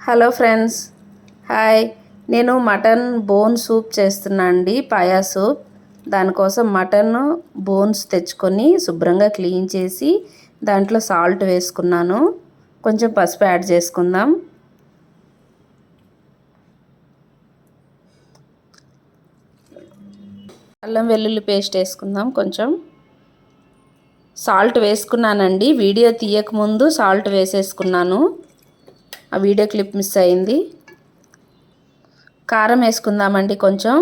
Hello friends. Hi. నేను mutton bone soup చేస్తున్నా అండి పాయా సూప్. దానికోసం మటన్ బోన్స్ తెచ్చుకొని శుభ్రంగా క్లీన్ చేసి దాంట్లో సాల్ట్ వేసుకున్నాను. కొంచెం పసుపు యాడ్ చేసుకుందాం. అల్లం వెల్లుల్లి పేస్ట్ వేసుకుందాం కొంచెం. సాల్ట్ వేసుకున్నానండి వీడియో తీయకముందు సాల్ట్ వేసేసుకున్నాను. ఆ వీడియో క్లిప్ మిస్ అయింది. కారం వేసుకుందామండి కొంచెం.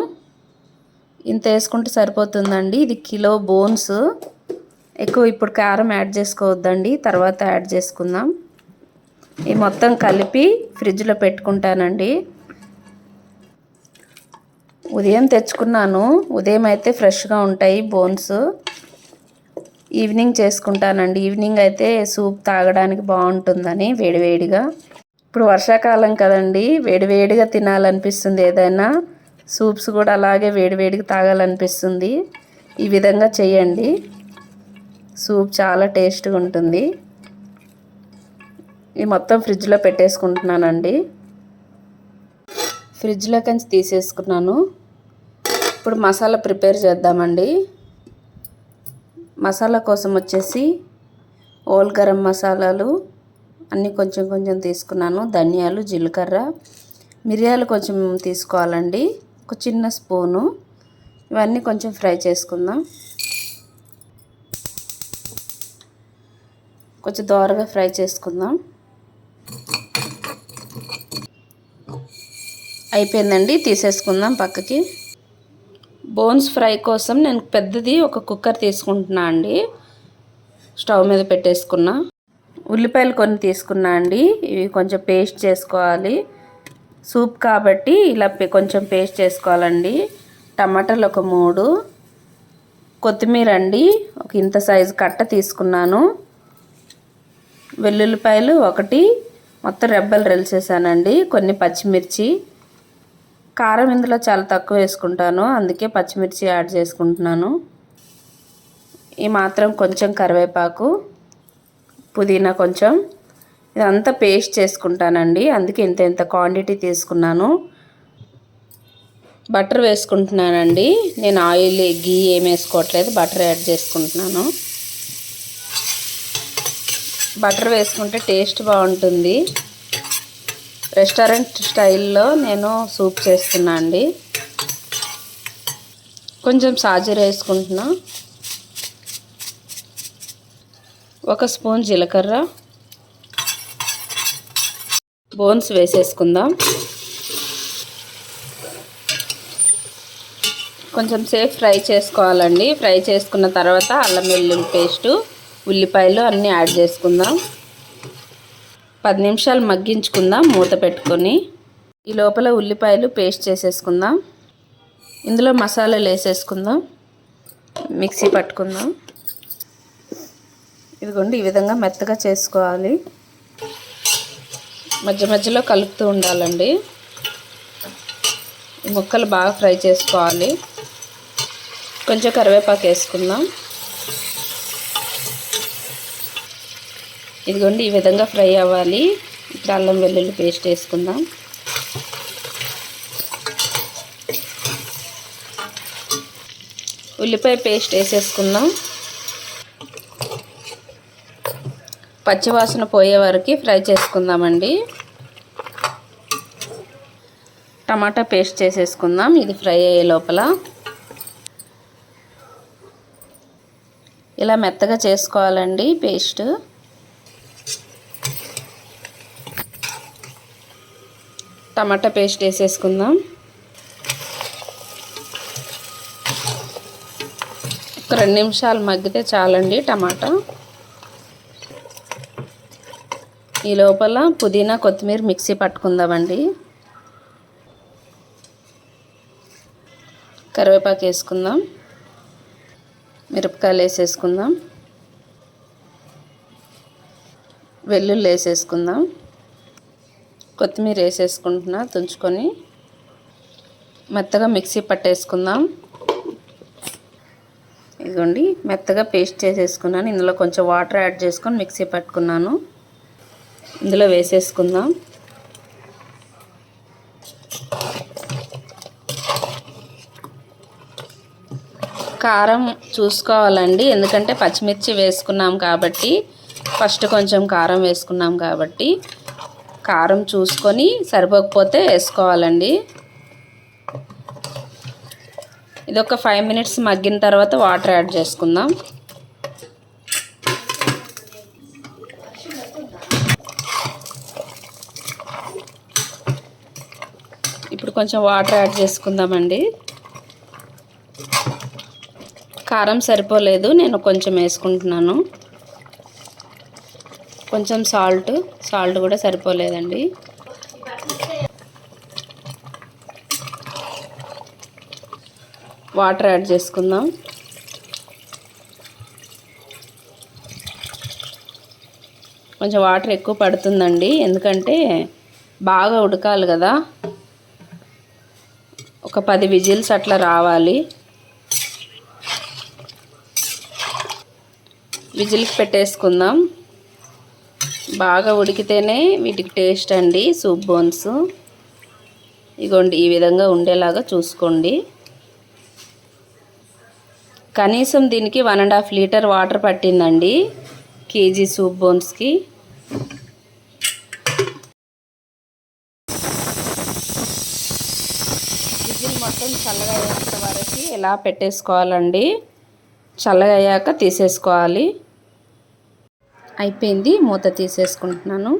ఇంత వేసుకుంటే సరిపోతుందండి. ఇది కిలో బోన్స్. ఎక్కువ ఇప్పుడు కారం యాడ్ చేసుకోవద్దండి. తర్వాత యాడ్ చేసుకుందాం. ఈ మొత్తం కలిపి ఫ్రిడ్జ్లో పెట్టుకుంటానండి. ఉదయం తెచ్చుకున్నాను. ఉదయం అయితే ఫ్రెష్గా ఉంటాయి బోన్స్. ఈవినింగ్ చేసుకుంటానండి. ఈవినింగ్ అయితే సూప్ తాగడానికి బాగుంటుందని వేడివేడిగా ఇప్పుడు వర్షాకాలం కదండి వేడివేడిగా తినాలనిపిస్తుంది ఏదైనా. సూప్స్ కూడా అలాగే వేడివేడిగా తాగాలనిపిస్తుంది. ఈ విధంగా చేయండి. సూప్ చాలా టేస్ట్గా ఉంటుంది. ఈ మొత్తం ఫ్రిడ్జ్లో పెట్టేసుకుంటున్నానండి. ఫ్రిడ్జ్లో కంచి తీసేసుకున్నాను. ఇప్పుడు మసాలా ప్రిపేర్ చేద్దామండి. మసాలా కోసం వచ్చేసి ఓల్ గరం మసాలాలు అన్నీ కొంచెం కొంచెం తీసుకున్నాను. ధనియాలు జీలకర్ర. మిరియాలు కొంచెం తీసుకోవాలండి. ఒక చిన్న స్పూను. ఇవన్నీ కొంచెం ఫ్రై చేసుకుందాం. కొంచెం దోరగా ఫ్రై చేసుకుందాం. అయిపోయిందండి. తీసేసుకుందాం పక్కకి. బోన్స్ ఫ్రై కోసం నేను పెద్దది ఒక కుక్కర్ తీసుకుంటున్నా అండి. స్టవ్ మీద పెట్టేసుకున్నా. ఉల్లిపాయలు కొన్ని తీసుకున్నా అండి. ఇవి కొంచెం పేస్ట్ చేసుకోవాలి. సూప్ కాబట్టి ఇలా కొంచెం పేస్ట్ చేసుకోవాలండి. టమాటాలు ఒక మూడు. కొత్తిమీర అండి. ఒక ఇంత సైజు కట్ట తీసుకున్నాను. వెల్లుల్లిపాయలు ఒకటి. మొత్తం రెబ్బలు రెలిసేసానండి కొన్ని పచ్చిమిర్చి. కారం ఇందులో చాలా తక్కువ వేసుకుంటాను. అందుకే పచ్చిమిర్చి యాడ్ చేసుకుంటున్నాను. ఈ మాత్రం కొంచెం కరివేపాకు. పుదీనా కొంచెం. ఇదంతా పేస్ట్ చేసుకుంటానండి. అందుకే ఇంత ఇంత క్వాంటిటీ తీసుకున్నాను. బటర్ వేసుకుంటున్నానండి. నేను ఆయిల్ గీ ఏం వేసుకోవట్లేదు. బటర్ యాడ్ చేసుకుంటున్నాను. బటర్ వేసుకుంటే టేస్ట్ బాగుంటుంది. రెస్టారెంట్ స్టైల్లో నేను సూప్ చేస్తున్నా అండి. కొంచెం సాజీర వేసుకుంటున్నా. ఒక స్పూన్ జీలకర్ర. బోన్స్ వేసేసుకుందాం. కొంచెం సేఫ్ ఫ్రై చేసుకోవాలండి. ఫ్రై చేసుకున్న తర్వాత అల్లం వెల్లుల్లి పేస్టు ఉల్లిపాయలు అన్నీ యాడ్ చేసుకుందాం. పది నిమిషాలు మగ్గించుకుందాం మూత పెట్టుకొని. ఈ లోపల ఉల్లిపాయలు పేస్ట్ చేసేసుకుందాం. ఇందులో మసాలాలు వేసేసుకుందాం. మిక్సీ పట్టుకుందాం. ఇదిగోండి ఈ విధంగా మెత్తగా చేసుకోవాలి. మధ్య మధ్యలో కలుపుతూ ఉండాలండి. ఈ ముక్కలు బాగా ఫ్రై చేసుకోవాలి. కొంచెం కరివేపాకు వేసుకుందాం. ఇదిగోండి ఈ విధంగా ఫ్రై అవ్వాలి. ఇప్పుడు అల్లం వెల్లుల్లి పేస్ట్ వేసుకుందాం. ఉల్లిపాయ పేస్ట్ వేసేసుకుందాం. పచ్చివాసన పోయే వరకు ఫ్రై చేసుకుందామండి. టమాటా పేస్ట్ చేసేసుకుందాం ఇది ఫ్రై అయ్యే లోపల. ఇలా మెత్తగా చేసుకోవాలండి పేస్ట్. టమాటా పేస్ట్ వేసేసుకుందాం. ఒక రెండు నిమిషాలు మగ్గితే చాలండి టమాటా. ఈ లోపల పుదీనా కొత్తిమీర మిక్సీ పట్టుకుందామండి. కరివేపాకు వేసుకుందాం. మిరపకాయలు వేసేసుకుందాం. వెల్లుల్లి వేసేసుకుందాం. కొత్తిమీర వేసేసుకుంటున్నా తుంచుకొని. మెత్తగా మిక్సీ పట్టేసుకుందాం. ఇదిగోండి మెత్తగా పేస్ట్ చేసేసుకున్నాను. ఇందులో కొంచెం వాటర్ యాడ్ చేసుకొని మిక్సీ పట్టుకున్నాను. ఇందులో వేసేసుకుందాం. కారం చూసుకోవాలండి ఎందుకంటే పచ్చిమిర్చి వేసుకున్నాం కాబట్టి ఫస్ట్ కొంచెం కారం వేసుకున్నాం కాబట్టి కారం చూసుకొని సరిపోకపోతే వేసుకోవాలండి. ఇది ఒక ఫైవ్ మినిట్స్ మగ్గిన తర్వాత వాటర్ యాడ్ చేసుకుందాం. కొంచెం వాటర్ యాడ్ చేసుకుందామండి. కారం సరిపోలేదు నేను కొంచెం వేసుకుంటున్నాను. కొంచెం సాల్ట్ సాల్ట్ కూడా సరిపోలేదండి. వాటర్ యాడ్ చేసుకుందాం. కొంచెం వాటర్ ఎక్కువ పడుతుందండి ఎందుకంటే బాగా ఉడకాలి కదా. ఒక పది విజిల్స్ అట్లా రావాలి. విజిల్కి పెట్టేసుకుందాం. బాగా ఉడికితేనే వీటికి టేస్ట్ అండి సూప్ బోన్స్. ఇగోండి ఈ విధంగా ఉండేలాగా చూసుకోండి. కనీసం దీనికి one and half litre water పట్టిందండి కేజీ సూప్ బోన్స్కి. మొత్తం చల్లగా అయ్యేంత వరకు ఇలా పెట్టేసుకోవాలండి? చల్లగా అయ్యాక తీసేసుకోవాలి. అయిపోయింది. మూత తీసేసుకుంటున్నాను.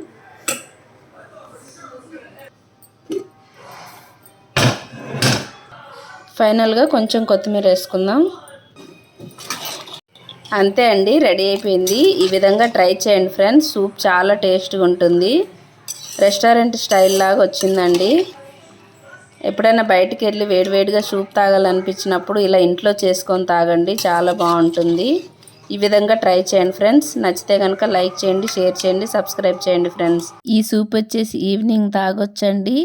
ఫైనల్గా కొంచెం కొత్తిమీర వేసుకుందాం. అంతే అండి. రెడీ అయిపోయింది. ఈ విధంగా ట్రై చేయండి ఫ్రెండ్స్. సూప్ చాలా టేస్ట్గా ఉంటుంది. రెస్టారెంట్ స్టైల్ లాగా వచ్చిందండి. ఎప్పుడైనా బయటికి వెళ్ళి వేడివేడిగా సూప్ తాగాలనిపించినప్పుడు ఇలా ఇంట్లో చేసుకొని తాగండి చాలా బాగుంటుంది. ఈ విధంగా ట్రై చేయండి ఫ్రెండ్స్. నచ్చితే కనుక లైక్ చేయండి షేర్ చేయండి సబ్స్క్రైబ్ చేయండి ఫ్రెండ్స్. ఈ సూప్ వచ్చేసి ఈవినింగ్ తాగొచ్చండి.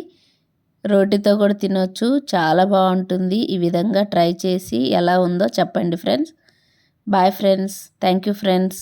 రోటితో కూడా తినొచ్చు. చాలా బాగుంటుంది. ఈ విధంగా ట్రై చేసి ఎలా ఉందో చెప్పండి friends. Bye friends. Thank you friends.